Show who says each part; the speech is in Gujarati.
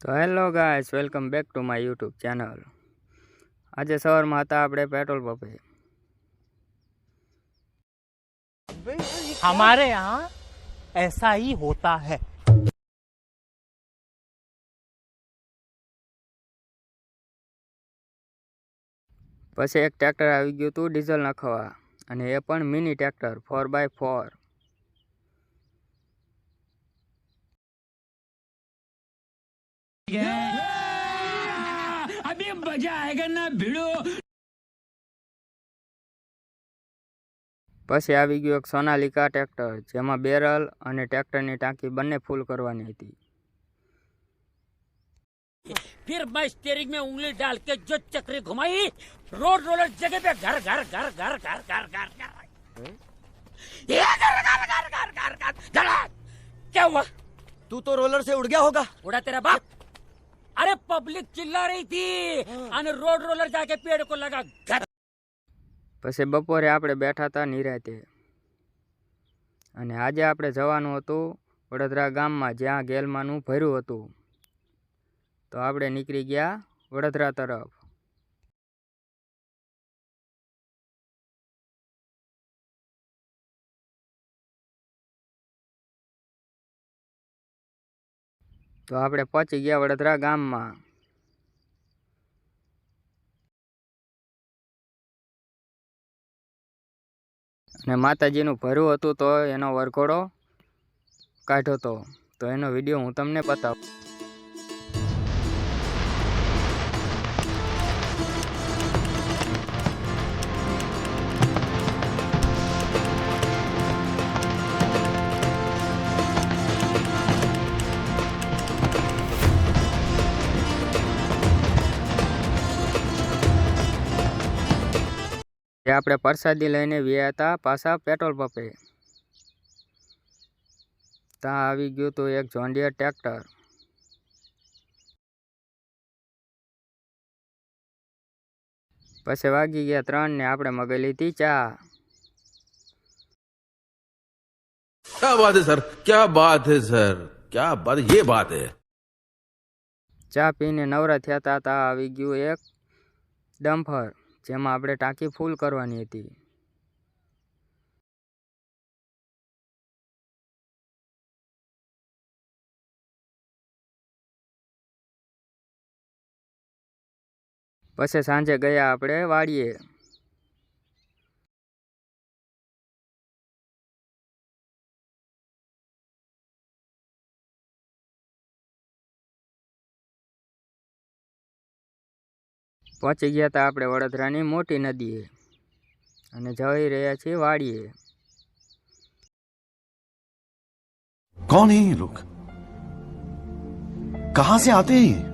Speaker 1: તો hello guys welcome back to my YouTube channel આજે સવારમાં હતા આપણે પેટ્રોલ પંપે
Speaker 2: हमारे यहाँ ऐसा ही होता है
Speaker 1: પછી એક ટ્રેક્ટર આવી ગયું હતું ડીઝલ નાખવા અને એ પણ mini tractor four by four
Speaker 3: अभी मजा आएगा ना भिड़ो
Speaker 1: પછી આવી ગયું એક સોનાલિકા ટ્રેક્ટર જેમાં બેરલ અને ટ્રેક્ટરની ટાંકી બંને ફૂલ કરવાની હતી
Speaker 3: फिर मैं स्टेरिंग में उंगली डाल के जो चक्री घुमाई रोड रोलर जगह पे घर घर घर घर घर घर घर घर ये घर घर घर घर घर घर धड़ाक क्या हुआ
Speaker 4: तू तो रोलर से उड़ गया होगा
Speaker 3: उड़ा तेरा बाप अरे पब्लिक चिल्ला रही थी और रोड रोलर जाके पेड़ को लगा घर
Speaker 1: પછી બપોરે આપણે બેઠા હતા નિરાતે અને આજે આપણે જવાનું હતું વડોદરા ગામમાં જ્યાં ગેલમાનું ભર્યું હતું તો આપણે નીકળી ગયા વડોદરા તરફ તો આપણે પહોંચી ગયા વડોદરા ગામમાં. અને માતાજીનું ભર્યું હતું તો એનો વરઘોડો કાઢ્યો હતો તો એનો વીડિયો હું તમને બતાવું. જે આપણે પ્રસાદી લઈને વ્યા હતા પાછા પેટ્રોલ પંપે. ત્યાં આવી ગયું હતું એક જોન્ડિયર ટ્રેક્ટર. પછી વાગી ગયા ત્રણ ને આપણે મગેલી લીધી ચા.
Speaker 5: ક્યા બાત સર? ક્યા બાત હે સર? ક્યા બાત યે બાત
Speaker 1: ચા પીને નવરા થયા તા આવી ગયું એક ડમ્ફર. જેમાં આપણે ટાંકી ફૂલ કરવાની હતી. પછી સાંજે ગયા આપણે વાડીએ. પહોંચી ગયા હતા આપણે વડોદરાની મોટી નદીએ. અને જઈ રહ્યા છીએ વાડીએ.
Speaker 6: કોણ હે લોક કહા સે આતે હે